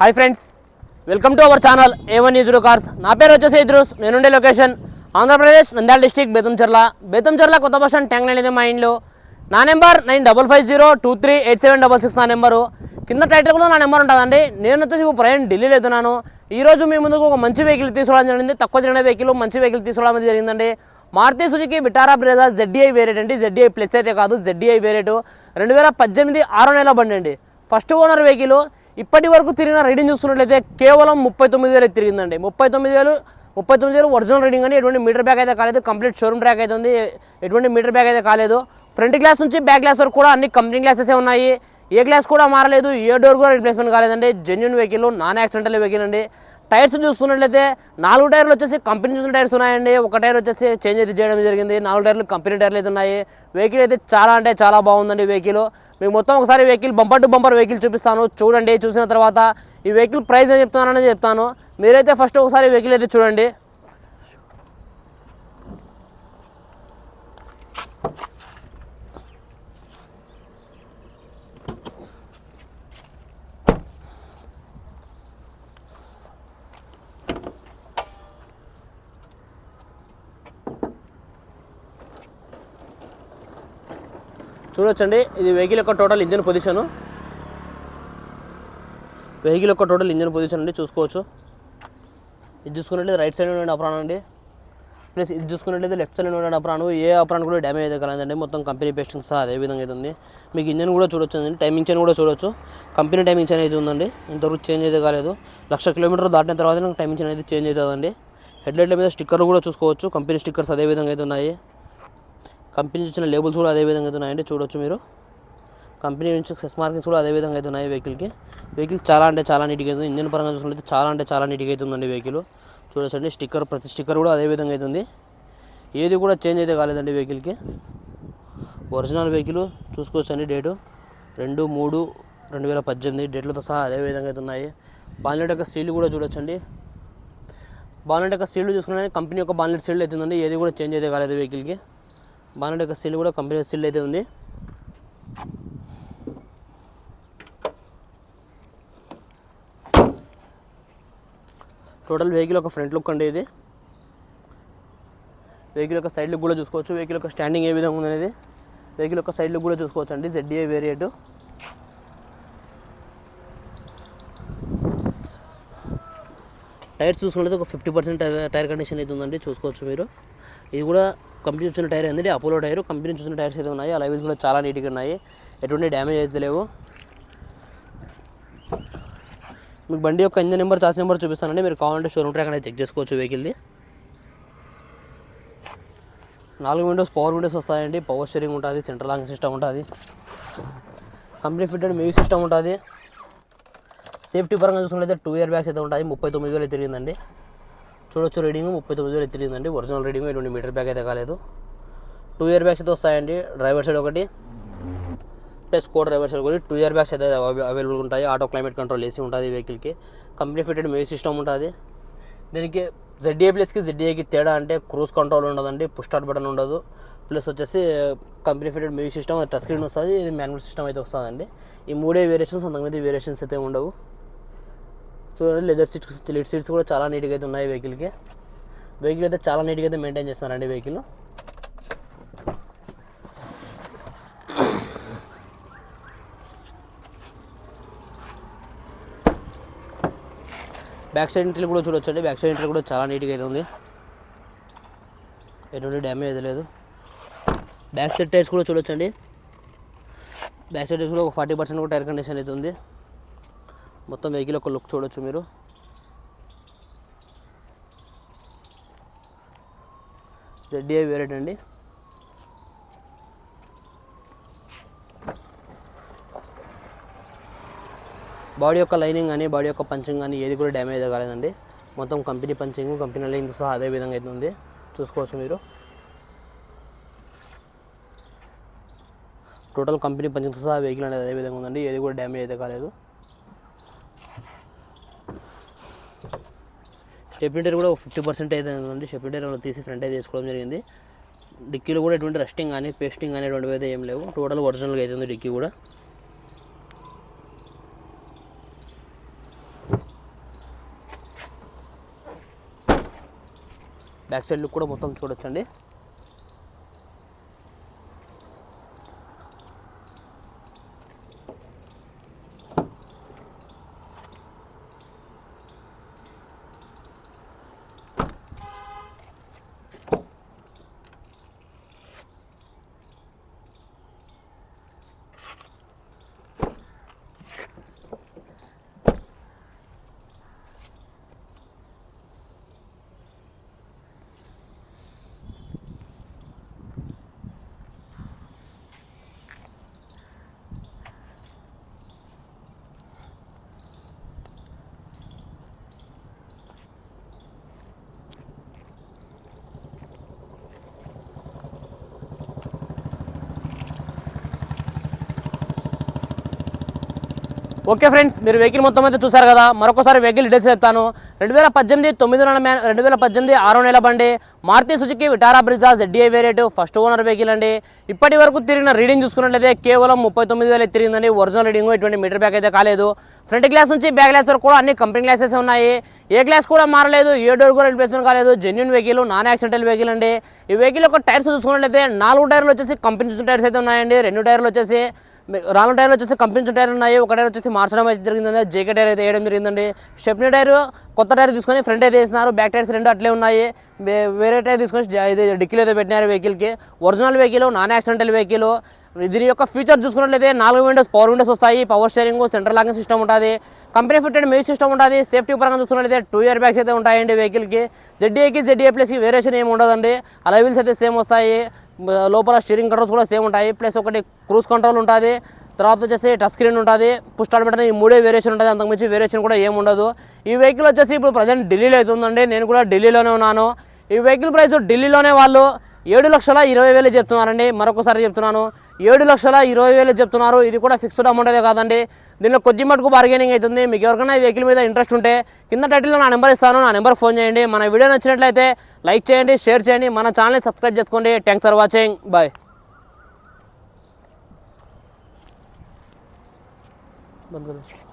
Hi friends welcome to our channel A one news cars నా పేరు వచ్చేసి ఇద్రూస్ నేనుండే లొకేషన్ ఆంధ్రప్రదేశ్ నంద్యాల డిస్టిక్ బేతంచర్ల బేతంచర్ల కొత్త బస్ ట్యాంక్ అనేది మా ఇంట్లో నా number nine double five zero two three eight seven double six నా నెంబరు. కింద టైటిల్ కూడా నా నెంబర్ ఉంటుందండి. నేను వచ్చేసి ఇప్పుడు ప్రయాణం ఢిల్లీలో వెళ్తున్నాను ఈరోజు మీ ముందుకు ఒక మంచి వెహికల్ తీసుకోవడం జరిగింది. తక్కువ తిరిగిన వెహికల్ మంచి వెహికల్ తీసుకోవడం అనేది జరిగిందండి. Maruti Suzuki Vitara Brezza ZDI variant అండి. జెడ్డీఐ ప్లస్ అయితే కాదు జెడ్డీఐ వేరియట్ రెండు వేల పద్దెనిమిది ఆరో నెల బండి అండి. ఫస్ట్ ఓనర్ వెహికల్ ఇప్పటి వరకు తిరిగిన రీడింగ్ చూస్తున్నట్లయితే కేవలం ముప్పై తొమ్మిది వేలు తిరిగిందండి. ముప్పై తొమ్మిది వేలు ముప్పై తొమ్మిది వేలు ఒరిజినల్ రీడింగ్ అని ఎటువంటి మీటర్ బ్యాగ్ అయితే కాలేదు. కంప్లీట్ షోరూమ్ ట్రాక్ అయితే ఉంది. ఎటువంటి మీటర్ బ్యాగ్ అయితే కాలేదు. ఫ్రంట్ గ్లాస్ నుంచి బ్యాక్ గ్లాస్ వరకు కూడా అన్ని కంపెనీ గ్లాసెస్ ఉన్నాయి. ఏ గ్లాస్ కూడా మారలేదు. ఏ డోర్ కూడా రిప్లేస్మెంట్ కాలేదండి. Genuine vehicle non accidental vehicle అండి. టైర్స్ చూసుకున్నట్లయితే నాలుగు టైర్లు వచ్చేసి కంపెనీ చూసిన టైర్స్ ఉన్నాయండి. ఒక టైర్ వచ్చేసి చేంజ్ అయితే చేయడం జరిగింది. నాలుగు టైర్లు కంపెనీ టైర్లు అయితే ఉన్నాయి. వెహికల్ అయితే చాలా అంటే చాలా బాగుందండి వెహికల్ మీకు మొత్తం ఒకసారి vehicle bumper to bumper vehicle చూపిస్తాను. చూడండి చూసిన తర్వాత ఈ వెహికల్ ప్రైస్ అని చెప్తున్నానని చెప్తాను. మీరైతే ఫస్ట్ ఒకసారి వెహికల్ అయితే చూడండి. చూడొచ్చండి. ఇది వెహికల్ యొక్క టోటల్ ఇంజిన్ పొజిషను. వెహికల్ యొక్క టోటల్ ఇంజిన్ పొజిషన్ అండి చూసుకోవచ్చు. ఇది చూసుకున్నట్లయితే రైట్ సైడ్ ఉండే అప్రాణం అండి. ప్లస్ ఇది చూసుకున్నట్లయితే లెఫ్ట్ సైడ్ ఉండే అప్రాణం ఏ అప్రాణం కూడా డ్యామేజ్ అయితే కలదండి. మొత్తం కంపెనీ పేస్టింగ్ సహా అదే విధంగా అయితే ఉంది. మీకు ఇంజన్ కూడా చూడొచ్చు అండి టైమింగ్ చైన్ కూడా చూడొచ్చు. కంపెనీ టైమింగ్ చైన్ అయితే ఉందండి. ఇంతవరకు చేంజ్ అయితే కాలేదు. లక్ష కిలోమీటర్ దాటిన తర్వాత నాకు టైమింగ్ చైన్ అయితే చేంజ్ అవుతుందండి. హెడ్లైట్ల మీద స్టిక్కర్లు కూడా చూసుకోవచ్చు. కంపెనీ స్టిక్కర్స్ అదే విధంగా అయితే ఉన్నాయి. కంపెనీ ఇచ్చిన లేబుల్స్ కూడా అదే విధంగా అయితే ఉన్నాయండి. చూడొచ్చు మీరు. కంపెనీ నుంచి సెస్ మార్కింగ్స్ కూడా అదే విధంగా అయితే ఉన్నాయి వెహికల్కి. వెహికల్ చాలా అంటే చాలా నీట్గా అవుతుంది ఇంజన్ పరంగా చూసుకుంటే చాలా అంటే చాలా నీట్గా అవుతుందండి వెహికల్. చూడొచ్చండి. స్టిక్కర్ ప్రతి స్టిక్కర్ కూడా అదే విధంగా అవుతుంది ఏది కూడా చేంజ్ అయితే కాలేదండి వెహికల్కి. ఒరిజినల్ వెహికల్ చూసుకోవచ్చండి డేటు. రెండు మూడు రెండు వేల పద్దెనిమిది డేట్లతో సహా అదే విధంగా అయితే ఉన్నాయి. బాన్లెట్ యొక్క సీల్ కూడా చూడొచ్చండి. బాన్లెట్ యొక్క సీల్ చూసుకున్నా కంపెనీ యొక్క బాన్లెట్ సీల్ అవుతుందండి ఏది కూడా చేంజ్ అయితే కాలేదు వెహికల్కి. బాన్లెట్ యొక్క సీల్ కూడా కంపెనీ సీల్ అయితే ఉంది. టోటల్ వెహికల్ ఒక ఫ్రంట్ లుక్ అండి ఇది. వెహికల్ యొక్క సైడ్ లుక్ కూడా చూసుకోవచ్చు. వెహికల్ యొక్క స్టాండింగ్ ఏ విధంగా ఉందనేది. వెహికల్ యొక్క సైడ్ లుక్ కూడా చూసుకోవచ్చు అండి. జెడ్డీఏ వేరియంట్ టైర్స్ చూసుకుంటే ఒక ఫిఫ్టీ పర్సెంట్ టైర్ కండిషన్ అయితే ఉందండి చూసుకోవచ్చు మీరు. ఇది కూడా కంపెనీ చూసిన టైర్ ఏంటంటే అపోలో టైర్. కంపెనీ చూసిన టైర్స్ అయితే ఉన్నాయి ఆ లైవ్స్ కూడా చాలా నీట్గా ఉన్నాయి. ఎటువంటి డ్యామేజ్ అయితే లేవు. మీకు బండి యొక్క ఇంజన్ నెంబర్ చార్జ్ నెంబర్ చూపిస్తానండి మీరు కావాలంటే షోరూమ్ ట్రాక్ అనేది చెక్ చేసుకోవచ్చు వెహికల్ది. నాలుగు విండోస్ పవర్ విండోస్ వస్తాయండి పవర్ స్టీరింగ్ ఉంటుంది సెంట్రల్ లాంగ్ సిస్టమ్ ఉంటుంది. కంపెనీ ఫిట్టెడ్ మ్యూజిక్ సిస్టమ్ ఉంటుంది. సేఫ్టీ పరంగా చూసుకుంటే టూ ఇయర్ బ్యాగ్స్ అయితే ఉంటాయి. ముప్పై తొమ్మిది వేలు తిరిగిందండి. చూడొచ్చు రీడింగ్. ముప్పై తొమ్మిది వేలు తిరిగిందండి. Original reading. ఎటువంటి మీటర్ బ్యాగ్ అయితే కాలేదు. టూ ఇయర్ బ్యాగ్స్ అయితే వస్తాయండి. డ్రైవర్ సైడ్ ఒకటి. ప్లస్ కో డ్రైవర్ సైడ్ ఒకటి. టూ ఇయర్ బ్యాగ్స్ అయితే అవైలబుల్ ఉంటాయి. ఆటో క్లైమేట్ కంట్రోల్ ఏసీ ఉంటుంది వెహికల్కి కంపెనీ ఫిటెడ్ మ్యూజిక్ సిస్టమ్ ఉంటుంది. దీనికి జెడ్ఏ ప్లస్కి జెడ్డీఏకి తేడా అంటే క్రూజ్ కంట్రోల్ ఉండదండి. పుష్ స్టార్ట్ బటన్ ఉండదు. ప్లస్ వచ్చేసి company fitted music system touch screen వస్తుంది. ఇది మాన్యువల్ సిస్టమ్ అయితే వస్తుందండి. ఈ మూడే వేరియేషన్స్ అంతకుమించి వేరియేషన్స్ అయితే ఉండవు. చూడండి లెదర్ సీట్స్ లిడ్ సీట్స్ కూడా చాలా నీట్గా అయితే ఉన్నాయి వెహికల్కి. వెహికల్ అయితే చాలా నీట్గా అయితే మెయింటైన్ చేస్తున్నారండి వెహికల్ బ్యాక్ సైడ్ ఇంటర్ కూడా చూడొచ్చండి. బ్యాక్ సైడ్ ఇంటర్ కూడా చాలా నీట్గా అయితే ఉంది. ఎటువంటి డ్యామేజ్ అయితే లేదు. బ్యాక్ సైడ్ టైర్స్ కూడా చూడొచ్చండి. బ్యాక్ సైడ్ టైర్స్ కూడా ఒక ఫార్టీ పర్సెంట్ కూడా టైర్ కండిషన్ అయితే ఉంది. మొత్తం వెహికల్ ఒక లుక్ చూడొచ్చు మీరు. జెడ్డీఐ వేరేట్ అండి. బాడీ యొక్క లైనింగ్ కానీ బాడీ యొక్క పంచింగ్ కానీ ఏది కూడా డ్యామేజ్ కాలేదండి. మొత్తం కంపెనీ పంచింగ్ కంపెనీ లైనింగ్ సహా అదే విధంగా అయితే ఉంది. చూసుకోవచ్చు మీరు. టోటల్ కంపెనీ పంచింగ్ సహా వెహికల్ అనేది అదే విధంగా ఉందండి. ఏది కూడా డ్యామేజ్ అయితే కాలేదు. షెప్పిండర్ కూడా ఫిఫ్టీ పర్సెంట్ అయితే ఉంది. షెప్పిండర్ తీసి ఫ్రంట్ అయితే తీసుకోవడం జరిగింది. డిక్కీలో కూడా ఎటువంటి రస్టింగ్ కానీ పేస్టింగ్ కానీ ఎటువంటివి అయితే ఏం లేవు. టోటల్ ఒరిజినల్గా అయితే ఉంది డిక్కీ కూడా. బ్యాక్ సైడ్ లుక్ కూడా మొత్తం చూడొచ్చండి. ఓకే ఫ్రెండ్స్ మీరు వెహికల్ మొత్తం అయితే చూసారు కదా. మరొకసారి వెహికల్ డీటెయిల్స్ చెప్తాను. రెండు వేల పద్దెనిమిది తొమ్మిది నెల మ్యాన్ రెండు వేల పద్దెనిమిది ఆరో నెల బండి Maruti Suzuki Vitara Brezza ZDI variant first owner vehicle అండి. ఇప్పటి వరకు తిరిగిన రీడింగ్ చూసుకున్నట్లయితే కేవలం ముప్పై తొమ్మిది వేలు తిరిగిందండి. ఒరిజినల్ రీడింగ్ ఎటువంటి మీటర్ బ్యాక్ అయితే కాలేదు. ఫ్రంట్ గ్లాస్ నుంచి బ్యాక్ గ్లాస్ వరకు కూడా అన్ని కంపెనీ గ్లాసెస్ ఉన్నాయి. ఏ గ్లాస్ కూడా మారలేదు ఏ డోర్ కూడా రిప్లేస్మెంట్ కాలేదు. Genuine vehicle non accidental vehicle అండి. ఈ వెహికల్ యొక్క టైర్స్ చూసుకున్నట్లయితే నాలుగు టైర్లు వచ్చేసి కంపెనీ టైర్స్ అయితే ఉన్నాయండి. రెండు టైర్లు వచ్చేసి రాను టైర్లు వచ్చేసి కంపెనీ టైర్లు ఉన్నాయి. ఒక టైర్ వచ్చేసి మార్చడం అయితే జరిగిందండి. జేకే టైర్ అయితే వేయడం జరిగిందండి. స్టెప్ని టైర్ కొత్త టైర్ తీసుకొని ఫ్రంట్ అయితే వేసినారు. బ్యాక్ టైర్స్ రెండు అట్లే ఉన్నాయి. వేరే టైర్ తీసుకొని ఇది డిక్కీలు అయితే పెట్టినారు వెహికల్కి. Original vehicle non accidental vehicle దీని యొక్క ఫీచర్ చూసుకున్నట్లయితే నాలుగు విండోస్ పవర్ విండోస్ వస్తాయి. Power steering central locking system ఉంటుంది. కంపెనీ ఫిట్టెడ్ మ్యూజిక్ సిస్టమ్ ఉంటుంది. సేఫ్టీ పరంగా చూసుకున్నట్లయితే టూ ఇయర్ బ్యాగ్స్ అయితే ఉంటాయండి వెహికల్కి జెడ్ఏకి జెడ్ఏ ప్లస్కి వేరియేషన్ ఏమి ఉండదండి. అలవిల్స్ అయితే సేమ్ వస్తాయి. లోపల స్టీరింగ్ కంట్రోల్స్ కూడా సేమ్ ఉంటాయి. ప్లస్ ఒకటి క్రూజ్ కంట్రోల్ ఉంటుంది. తర్వాత వచ్చేసి టచ్ స్క్రీన్ ఉంటుంది. పుష్ స్టార్ట్ బటన్ ఈ మూడే వేరియేషన్ ఉంటుంది అంతకుమించి వేరియేషన్ కూడా ఏమి ఉండదు. ఈ వెహికల్ వచ్చేసి ఇప్పుడు ప్రజెంట్ ఢిల్లీలో అయితే నేను కూడా ఢిల్లీలోనే ఉన్నాను. ఈ వెహికల్ ప్రైస్ ఢిల్లీలోనే వాళ్ళు ఏడు లక్షల ఇరవై వేలు చెప్తున్నారండి. మరొకసారి చెప్తున్నాను. ఏడు లక్షల ఇరవై వేలు చెప్తున్నారు. ఇది కూడా ఫిక్స్డ్ అమౌంట్ అదే కాదండి. దీనిలో కొద్ది మటుకు బార్గెనింగ్ అవుతుంది. మీకు ఎవరికైనా వెహికల్ మీద ఇంట్రెస్ట్ ఉంటే కింద టైటిల్లో నా నెంబర్ ఇస్తాను. నా నెంబర్ ఫోన్ చేయండి. మన వీడియో నచ్చినట్లయితే లైక్ చేయండి షేర్ చేయండి. మన ఛానల్ని సబ్స్క్రైబ్ చేసుకోండి. Thanks for watching bye bandh